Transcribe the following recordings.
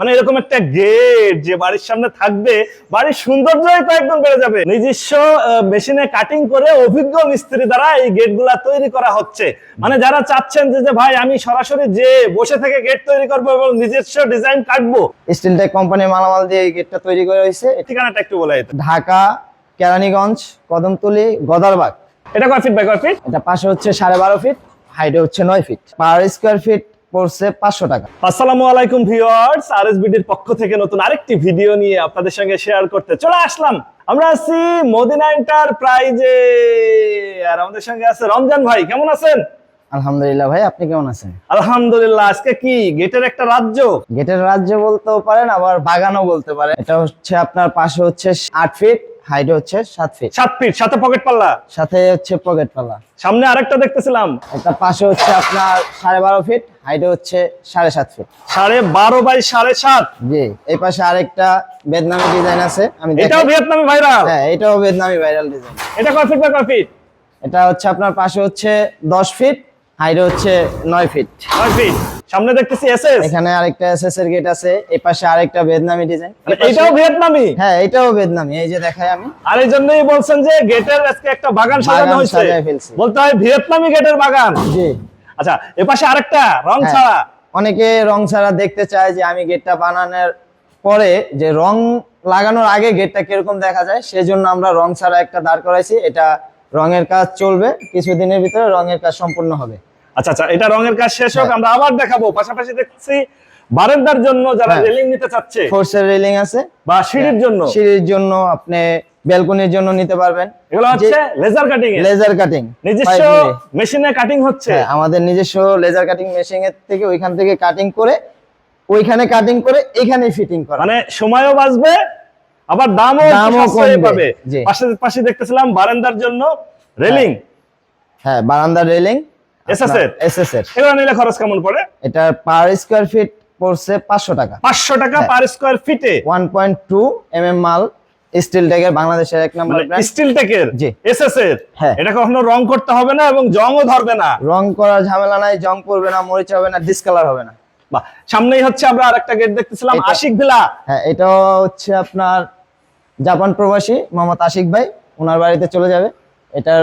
মানে এরকম একটা গেট যে বাড়ির সামনে থাকবে বাড়ির সৌন্দর্যই তো একদম বেড়ে যাবে। নিজস্ব মেশিনে কাটিং করে অভিজ্ঞ মিস্ত্রি দ্বারা এই গেটগুলা তৈরি করা হচ্ছে। মানে যারা চাচ্ছেন যে যে ভাই আমি সরাসরি যে বসে থেকে গেট তৈরি করব এবং নিজস্ব ডিজাইন কাটবো। স্টিল টেক কোম্পানির মালামাল দিয়ে এই গেটটা তৈরি করা হয়েছে। ঠিকানাটা একটু বলে। ঢাকা কেরানীগঞ্জ কদমতলি গদারবাগ। এটা কয় ফিট বাই কয় ফিট এটা পাশে হচ্ছে সাড়ে বারো ফিট হাইটে হচ্ছে নয় ফিট পার স্কোয়ার ফিট পড়ছে পাঁচশো টাকা। আসসালামু আলাইকুম ভিউয়ার্স আরএসবিডির পক্ষ থেকে নতুন আরেকটি ভিডিও নিয়ে আপনাদের সঙ্গে শেয়ার করতে চলে আসলাম। আমরা আছি মদিনা এন্টারপ্রাইজে আর আমাদের সঙ্গে আছে রমজান ভাই কেমন আছেন? আলহামদুলিল্লাহ ভাই আপনি কেমন আছেন? আলহামদুলিল্লাহ আজকে কি গেটের একটা রাজ্য? গেটের রাজ্য বলতেও পারেন আবার বাগানও বলতে পারেন। এটা হচ্ছে আপনার পাশে হচ্ছে আট ফিট হাইটে হচ্ছে সাত ফিট সাত ফিট সাথে পকেট পাল্লা? সাথে হচ্ছে পকেট পাল্লা। সামনে আরেকটা দেখতেছিলাম। এটা পাশে হচ্ছে আপনার সাড়ে বারো ফিট হাইটে হচ্ছে সাড়ে সাত ফিট সাড়ে বারো বাই সাড়ে সাত? জি এই পাশে আরেকটা বেদনামি ডিজাইন আছে আমি এটাও। ভিয়েতনামি ভাইরাল হ্যাঁ এটাও বেদনামি ভাইরাল ডিজাইন এটা কয় ফিট বাই কয় ফিট এটা হচ্ছে আপনার পাশে হচ্ছে দশ ফিট হাইটে হচ্ছে নয় ফিট নয় ফিট সামনে দেখতেছি এসএস এখানে আরেকটা এসএস এর গেট আছে এই পাশে আরেকটা বেদনামি ডিজাইন এটাও ভিয়েতনামি? হ্যাঁ এটাও বেদনামি এই যে দেখাই আমি। আর এই জন্যই বলছেন যে গেটের আজকে একটা বাগান সাজানো হয়েছে। বলতে হয় ভিয়েতনামি গেটের বাগান। জি। আচ্ছা এপাশে আরেকটা রং হ্যাঁ। ছাড়া। অনেকে রং ছাড়া দেখতে চায় যে আমি গেটটা বানানোর পরে যে রং লাগানোর আগে গেটটা কীরকম দেখা যায় সেজন্য আমরা রং ছাড়া একটা দাঁড় করাইছি। এটা রঙের কাজ চলবে কিছুদিনের ভিতরে রঙের কাজ সম্পূর্ণ হবে। আচ্ছা আচ্ছা এটা রঙের কাজ শেষ হোক হ্যাঁ। আমরা আবার দেখাবো। পাশাপাশি দেখছি বারান্দার জন্য যারা হ্যাঁ। রেলিং নিতে চাচ্ছে। ফোর্সের রেলিং আছে। বা সিঁড়ির জন্য। সিঁড়ির জন্য আপনি ব্যালকনির জন্য নিতে পারবেন। এগুলো হচ্ছে লেজার কাটিং লেজার কাটিং নিজস্ব মেশিনে কাটিং হচ্ছে। হ্যাঁ আমাদের নিজস্ব লেজার কাটিং মেশিন এর থেকে ওইখান থেকে কাটিং করে ওইখানে কাটিং করে এখানে ফিটিং করা। মানে সময়ও বাঁচবে আবার দামও দামও কমবে। পাবে। পাশে পাশে দেখতেছিলাম বারান্দার জন্য রেলিং। হ্যাঁ বারান্দার রেলিং। এগুলো নিলে খরচ কেমন পড়ে? এটা পার স্কোয়ার ফিট পড়ছে পাঁচশো টাকা। পাঁচশো টাকা হ্যাঁ। পার স্কোয়ার ফিটে এম মাল স্টিল বাংলাদেশের এক নম্বর ব্র্যান্ড স্টিল টেকের জি। এসএস এর হ্যাঁ। এটা কখনো রং করতে হবে না এবং জংও ধরবে না? রং করার ঝামেলা নাই জং পড়বে না মরিচ হবে না ডিসকালার হবে না। বাহ সামনেই হচ্ছে আমরা আরেকটা গেট দেখতেছিলাম আশিক ভিলা। হ্যাঁ এটাও হচ্ছে আপনার জাপান প্রবাসী মোহাম্মদ আশিক ভাই ওনার বাড়িতে চলে যাবে। এটার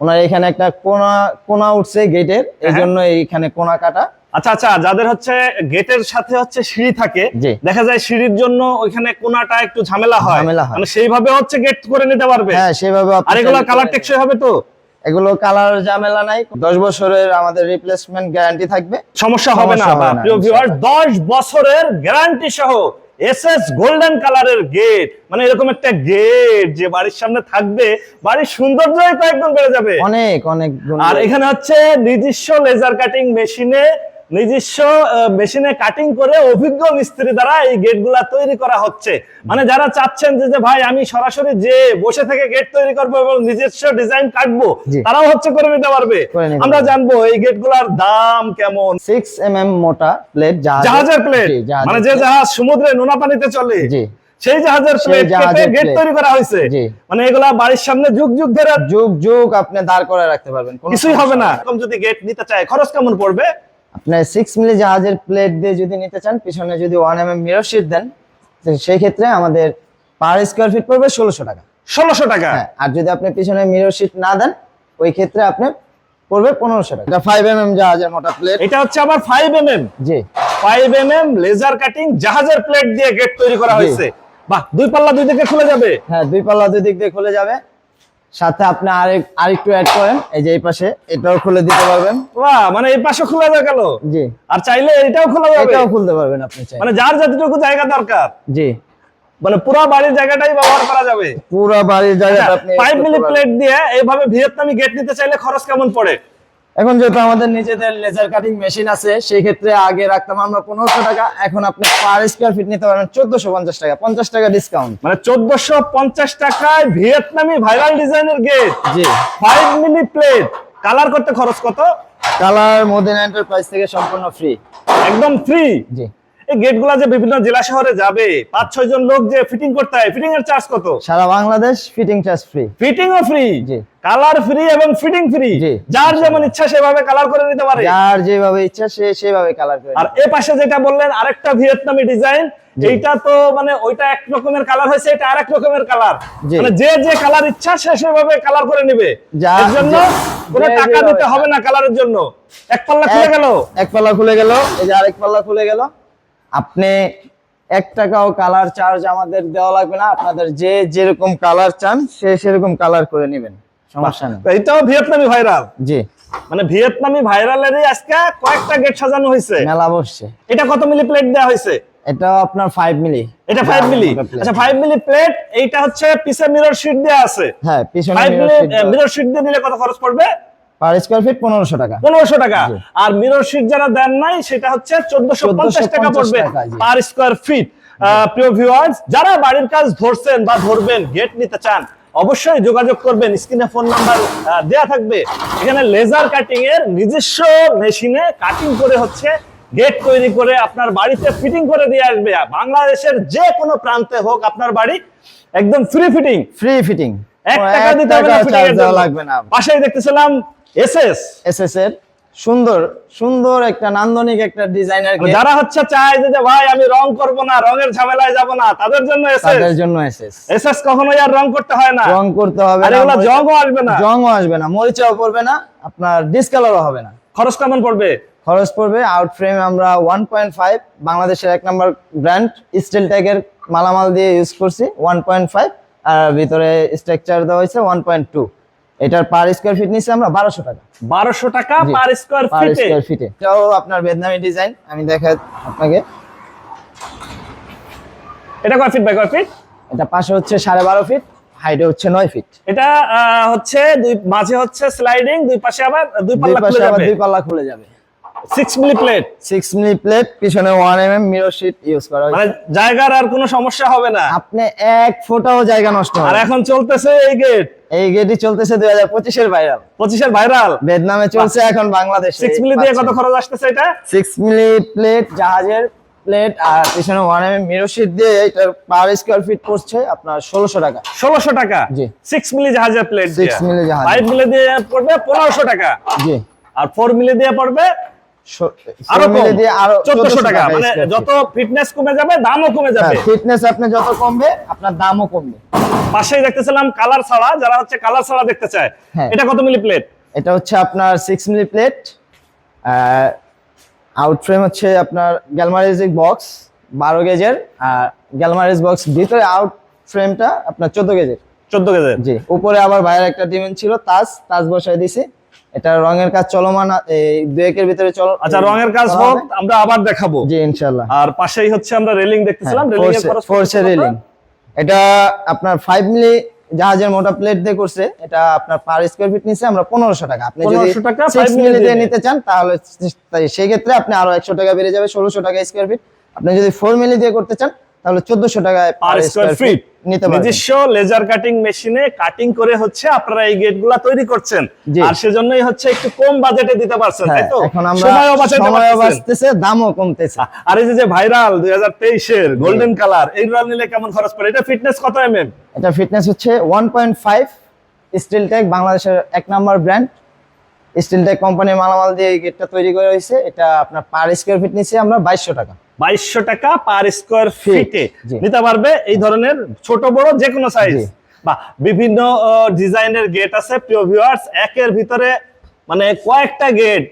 ওনার এখানে একটা কোনা কোনা উঠছে গেটের এই হ্যাঁ। জন্য এইখানে কোনা কাটা আচ্ছা আচ্ছা যাদের হচ্ছে গেটের সাথে হচ্ছে সিঁড়ি থাকে। দেখা যায় সিঁড়ির জন্য ওইখানে কোনাটা একটু ঝামেলা হয়। মানে সেইভাবে হচ্ছে গেট করে নিতে পারবে হ্যাঁ আপনি আর এগুলো কালার টেকসই হবে তো এগুলো কালার ঝামেলা নাই দশ বছরের আমাদের রিপ্লেসমেন্ট গ্যারান্টি থাকবে সমস্যা হবে না প্রিয় ভিউয়ার। 10 বছরের গ্যারান্টি সহ এসএস গোল্ডেন কালারের গেট মানে এরকম একটা গেট যে বাড়ির সামনে থাকবে বাড়ির সৌন্দর্যই তো একদম বেড়ে যাবে। অনেক অনেক আর এখানে হচ্ছে নিজস্ব লেজার কাটিং মেশিনে নিজস্ব মেশিনে কাটিং করে অভিজ্ঞ মিস্ত্রি দ্বারা এই গেটগুলা তৈরি করা হচ্ছে। মানে যারা চাচ্ছেন যে ভাই আমি সরাসরি যে বসে থেকে গেট তৈরি করব এবং নিজস্ব ডিজাইন কাটবো তারাও হচ্ছে করে নিতে পারবে। আমরা জানব এই গেটগুলার দাম কেমন। সিক্স এম এম মোটা প্লেট জাহাজের প্লেট মানে যে জাহাজ সমুদ্রে নোনা পানিতে চলে সেই জাহাজের প্লেট জাহাজের গেট তৈরি করা হয়েছে। মানে এগুলা বাড়ির সামনে যুগ যুগ ধরে যুগ যুগ আপনি দাঁড় করে রাখতে পারবেন। কিছুই হবে না। এরকম যদি গেট নিতে চায় খরচ কেমন পড়বে? আপনি সিক্স মিলি জাহাজের প্লেট দিয়ে যদি নিতে চান পিছনে যদি one M M mirror sheet দেন সেই ক্ষেত্রে আমাদের পার স্কোয়ার ফিট পড়বে ষোলোশো টাকা। ষোলোশো টাকা? হ্যাঁ আর যদি আপনি পিছনে মিরর শিট না দেন ওই ক্ষেত্রে আপনি পড়বে পনেরোশো টাকা। ফাইভ এম এম জাহাজের মোটা প্লেট এটা হচ্ছে আবার ফাইভ এম এম জি। Five M M laser cutting জাহাজের প্লেট দিয়ে গেট তৈরি করা হয়েছে। বাহ দুই পাল্লা দুই দিকে খুলে যাবে। হ্যাঁ দুই পাল্লা দুই দিক দিয়ে খুলে যাবে। সাথে আপনি আরেক আরেকটু অ্যাড করেন। এই যে এই পাশে এটাও খুলে দিতে পারবেন। বাহ মানে এই পাশে খোলা যাবে গেল? জি। আর চাইলে এটাও খোলা যাবে? এটাও খুলতে পারবেন আপনি চাই মানে যার যতটুকু জায়গা দরকার। জি। মানে পুরো বাড়ির জায়গাটাই ব্যবহার করা যাবে। পুরো বাড়ির জায়গাটা আপনি 5 মিলি প্লেট দিয়ে এইভাবে ভিয়েতনামি গেট নিতে চাইলে খরচ কেমন পড়ে? এখন যেহেতু আমাদের নিজেদের লেজার কাটিং মেশিন আছে সেই ক্ষেত্রে আগে রাখতাম আমরা পনেরোশো টাকা এখন আপনি পার স্কোয়ার ফিট নিতে পারেন চোদ্দশো পঞ্চাশ টাকা পঞ্চাশ টাকা ডিসকাউন্ট মানে চোদ্দশো পঞ্চাশ টাকায় ভিয়েতনামি ভাইরাল ডিজাইনের গেট জি। ফাইভ মিলি প্লেট কালার করতে খরচ কত? কালার মোদিন এন্টারপ্রাইজ থেকে সম্পূর্ণ ফ্রি একদম ফ্রি জি। এই গেটগুলা যে বিভিন্ন জেলা শহরে যাবে পাঁচ ছয় জন লোক যে ফিটিং করতে হয় ফিটিং এর চার্জ কত? সারা Bangladesh fitting charge free fitting ও ফ্রি জি। কালার ফ্রি এবং ফিটিং ফ্রি যার যেমন ইচ্ছা সেভাবে কালার করে নিতে পারে। যার যেভাবে ইচ্ছা সে সেভাবে কালার করে আর এ পাশে যেটা বললেন আরেকটা ভিয়েতনামি ডিজাইন এইটা তো মানে ওইটা এক রকমের কালার হয়েছে এটা আরেক রকমের কালার মানে যে যে কালার ইচ্ছা সে সেভাবে কালার করে নেবে। এর জন্য কোনো টাকা দিতে হবে না কালারের জন্য। এক পাল্লা খুলে গেল। এক পাল্লা খুলে গেল এই যে আরেক পাল্লা খুলে গেল। আপনি এক টাকাও কালার চার্জ আমাদের দেওয়া লাগবে না। আপনাদের যে যেরকম কালার চান সে সেরকম কালার করে নেবেন। সমস্যা নেই। এইটাও ভিয়েতনামি ভাইরাল জি। মানে ভিয়েতনামি ভাইরালেরই আজকে কয়েকটা গেট সাজানো হয়েছে। মেলা বসছে। এটা কত মিলি প্লেট দেওয়া হয়েছে? এটাও আপনার মিলি। এটা মিলি? আচ্ছা মিলি প্লেট এইটা হচ্ছে পিছে মিরর শিট দেওয়া আছে। হ্যাঁ পিছনে মিরর শিট দিয়ে নিলে কত খরচ পড়বে? পার স্কোয়ার ফিট পনেরোশো টাকা। পনেরোশো টাকা। আর মিরর শিট যারা দেন নাই সেটা হচ্ছে চোদ্দশো পঞ্চাশ টাকা পড়বে পার স্কোয়ার ফিট। প্রিয় ভিউয়ার্স যারা বাড়ির কাজ ধরছেন বা ধরবেন গেট নিতে চান অবশ্যই যোগাযোগ করবেন। স্ক্রিনে ফোন নাম্বার দেয়া থাকবে। এখানে লেজার কাটিং এর নিজস্ব মেশিনে কাটিং করে হচ্ছে গেট তৈরি করে আপনার বাড়িতে ফিটিং করে দিয়ে আসবে। বাংলাদেশের যে কোনো প্রান্তে হোক আপনার বাড়ি একদম ফ্রি ফিটিং ফ্রি ফিটিং এক টাকা দিতে হবে না fitting এর দেওয়া জন্য। লাগবে না। পাশেই দেখতেছিলাম এসএস। এসএস এর সুন্দর সুন্দর একটা নান্দনিক একটা ডিজাইনার যারা হচ্ছে চায় যে যে ভাই আমি রং করব না রঙের ঝামেলায় যাব না তাদের জন্য তাদের জন্য এসএস। এসএস কখনোই আর রং করতে হয় না। রং করতে হবে না এগুলা জংও আসবে না। জংও আসবে না মরিচাও পড়বে না আপনার ডিসকালারও হবে না। খরচ কেমন পড়বে? খরচ পড়বে আউট ফ্রেম আমরা ওয়ান পয়েন্ট ফাইভ বাংলাদেশের এক নম্বর ব্র্যান্ড স্টিল ট্যাগের মালামাল দিয়ে ইউজ করছি ওয়ান পয়েন্ট ফাইভ আর ভিতরে স্ট্রাকচার দেওয়া হয়েছে ওয়ান পয়েন্ট টু এটার পার স্কোয়ার ফিট নিচ্ছে আমরা বারোশো টাকা। বারোশো টাকা পার স্কোয়ার পার স্কোয়ার ফিটে এটাও আপনার বেদনামি ডিজাইন আমি দেখাই আপনাকে। এটা কয় ফিট বাই কয় ফিট এটা পাশে হচ্ছে সাড়ে বারো ফিট হাইটে হচ্ছে নয় ফিট এটা আহ, হচ্ছে দুই মাঝে হচ্ছে স্লাইডিং দুই পাশে আবার দুই পাল্লা খুলে যাবে। দুই পাল্লা খুলে যাবে। Six milli plate six milli plate পিছনে one M M mirror sheet use করা হয়েছে। মানে জায়গার আর কোনো সমস্যা হবে না? আপনি এক ফোটাও জায়গা নষ্ট আর হবে। এখন চলতেছে এই গেট এই গেটই চলতেছে দুই হাজার পঁচিশের ভাইরাল পঁচিশের ভাইরাল ভিয়েতনামে চলছে এখন বাংলাদেশে। সিক্স মিলি দিয়ে কত খরচ আসতেছে এটা? মিলি প্লেট জাহাজের প্লেট আর পিছনে ওয়ান এম মিরর শিট দিয়ে এটার পার স্কোয়ার ফিট পড়ছে আপনার ষোলোশো টাকা। ষোলোশো টাকা? জি। সিক্স মিলি জাহাজের প্লেট মিলি জাহাজ। মিলি দিয়ে পড়বে টাকা। জি। আর ফোর মিলি দিয়ে পড়বে আরও four মিলি কম। দিয়ে আরও চোদ্দশো টাকা। মানে যত ফিটনেস কমে যাবে দামও কমে যাবে। ফিটনেস আপনি যত কমবে আপনার দামও কমবে। পাশেই দেখতেছিলাম কালার ছাড়া যারা হচ্ছে কালার ছাড়া দেখতে চায়। এটা কত মিলি প্লেট এটা হচ্ছে আপনার six milli plate out frame হচ্ছে আপনার গ্যালমারিজিক বক্স বারো গেজের আর গ্যালমারিজ বক্স ভিতরে আউট ফ্রেমটা আপনার চোদ্দ গেজের চোদ্দ কেজি জি উপরে আবার বাইরের একটা ডিমেন্ট ছিল তাজ তাজ বসাই দিছি। এটা রঙের কাজ চলমান দুয়েকের ভিতরে চল আচ্ছা রঙের কাজ হোক আমরা আবার দেখাবো। জি ইনশাল্লাহ আর পাশেই হচ্ছে আমরা রেলিং দেখতেছিলাম রেলিং এর ফোর্সে রেলিং। এটা আপনার ফাইভ মিলি জাহাজের মোটা প্লেট দিয়ে করছে এটা আপনার পার স্কোয়ার ফিট নিচ্ছে আমরা পনেরোশো টাকা। আপনি যদি 1500 টাকা, সিক্স 5 মিলি দিয়ে নিতে চান তাহলে সেই ক্ষেত্রে আপনি আরও একশো টাকা বেড়ে যাবে ষোলোশো টাকা স্কোয়ার ফিট আপনি যদি ফোর মিলি দিয়ে করতে চান তাহলে চোদ্দশো টাকায় পার স্কোয়ার ফিট নিতে পারবেন। নিজস্ব লেজার কাটিং মেশিনে কাটিং করে হচ্ছে আপনারা এই গেটগুলা তৈরি করছেন। আর সেজন্যই হচ্ছে একটু কম বাজেটে দিতে পারছেন তাই হ্যাঁ, তো? এখন আমরা সময়ও বাঁচাতে বাঁচতেছে দামও কমতেছে। আর এই যে ভাইরাল দুই হাজার তেইশের গোল্ডেন কালার এইগুলো নিলে কেমন খরচ পড়ে? এটা ফিটনেস কত এম এম এটা ফিটনেস হচ্ছে one point five steel tech বাংলাদেশের এক নম্বর ব্র্যান্ড স্টিল টেক কোম্পানির মালামাল দিয়ে এই গেটটা তৈরি করা হয়েছে। এটা আপনার পার স্কোয়ার ফিট আমরা বাইশশো টাকা। বাইশশো টাকা পার স্কোয়ার ফিটে। নিতে পারবে এই ধরনের ছোট বড় যে কোনো সাইজ বা বিভিন্ন ডিজাইনের গেট আছে প্রিয় ভিউয়ার্স একের ভিতরে মানে কয়েকটা গেট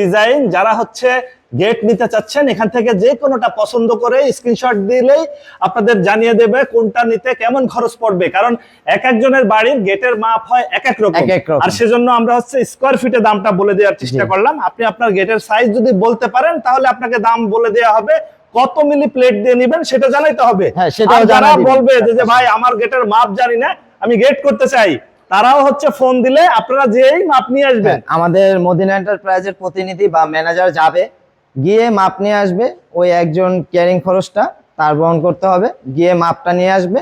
ডিজাইন যারা হচ্ছে গেট নিতে চাচ্ছেন এখান থেকে যে কোনোটা পছন্দ করে স্ক্রিনশট দিলেই আপনাদের জানিয়ে দেবে কোনটা নিতে কেমন খরচ পড়বে। কারণ এক একজনের বাড়ির গেটের মাপ হয় এক এক রকম। আর সেজন্য আমরা হচ্ছে স্কোয়ার ফিটে দামটা বলে দেওয়ার চেষ্টা করলাম। আপনি আপনার গেটের সাইজ যদি বলতে পারেন তাহলে আপনাকে দাম বলে দেওয়া হবে। কত মিলি প্লেট দিয়ে নেবেন সেটা জানাইতে হবে। হ্যাঁ, যারা বলবে যে যে ভাই আমার গেটের মাপ জানি না আমি গেট করতে চাই তারাও হচ্ছে ফোন দিলে আপনারা যেই মাপ নিয়ে আসবেন। হ্যাঁ, আমাদের মদিনা এন্টারপ্রাইজের প্রতিনিধি বা ম্যানেজার যাবে গিয়ে মাপ নিয়ে আসবে ওই একজন ক্যারিং খরচটা তার বহন করতে হবে গিয়ে মাপটা নিয়ে আসবে।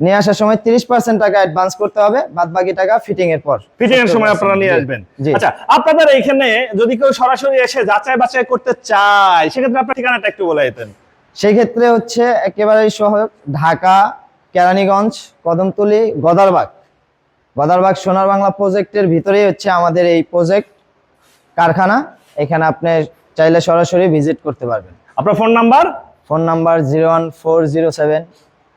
নিয়ে আসার সময় তিরিশ পার্সেন্ট টাকা অ্যাডভান্স করতে হবে বাদ বাকি টাকা ফিটিং এর পর। ফিটিং এর সময় আপনারা নিয়ে আসবেন। আচ্ছা আপনাদের এইখানে যদি কেউ সরাসরি এসে যাচাই বাছাই করতে চায় সেক্ষেত্রে আপনার ঠিকানাটা একটু বলে দিতেন। সেই ক্ষেত্রে হচ্ছে একেবারেই সহজ ঢাকা কেরানীগঞ্জ কদমতলি গদারবাগ। গদারবাগ সোনার বাংলা প্রজেক্টের ভিতরেই হচ্ছে আমাদের এই প্রজেক্ট কারখানা। এখানে আপনি চাইলে সরাসরি ভিজিট করতে পারবেন। আপনার phone number phone number zero one four zero seven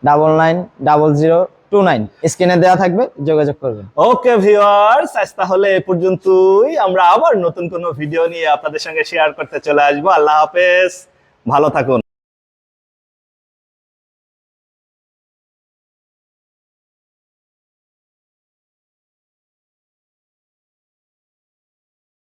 double nine double zero two nine স্ক্রিনে দেওয়া থাকবে যোগাযোগ করবেন। ওকে ভিওয়ার্স আজ তাহলে এ পর্যন্তই। আমরা আবার নতুন কোনো ভিডিও নিয়ে আপনাদের সঙ্গে শেয়ার করতে চলে আসব। আল্লাহ হাফেজ। ভালো থাকুন।